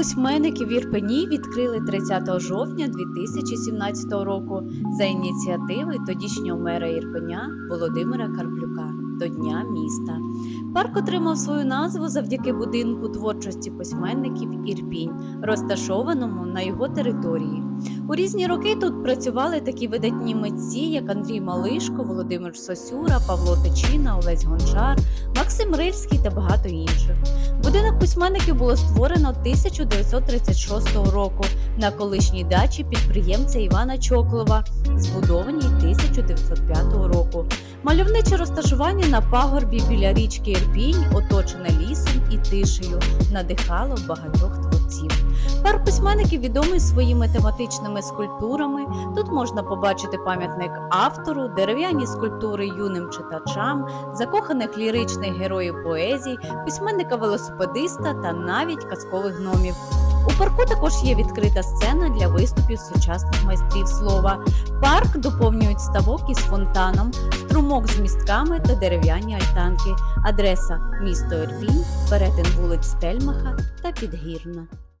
письменників в Ірпені відкрили 30 жовтня 2017 року за ініціативи тодішнього мера Ірпеня Володимира Карплюка до Дня міста. Парк отримав свою назву завдяки будинку творчості письменників Ірпінь, розташованому на його території. У різні роки тут працювали такі видатні митці, як Андрій Малишко, Володимир Сосюра, Павло Тичина, Олесь Гончар, Максим Рильський та багато інших. Будинок письменників було створено 1936 року на колишній дачі підприємця Івана Чоклова, збудованій 1905 року. Мальовниче розташування на пагорбі біля річки Ірпінь, оточене лісом і тишею, надихало багатьох творців. Парк письменників відомий своїми тематичними скульптурами. Тут можна побачити пам'ятник автору, дерев'яні скульптури юним читачам, закоханих ліричних героїв поезій, письменника велосипедиста та навіть казкових гномів. У парку також є відкрита сцена для виступів сучасних майстрів слова. Парк доповнюють ставок із фонтаном, струмок з містками та дерев'яні альтанки. Адреса місто Ірпінь, перетин вулиць Стельмаха та Підгірна.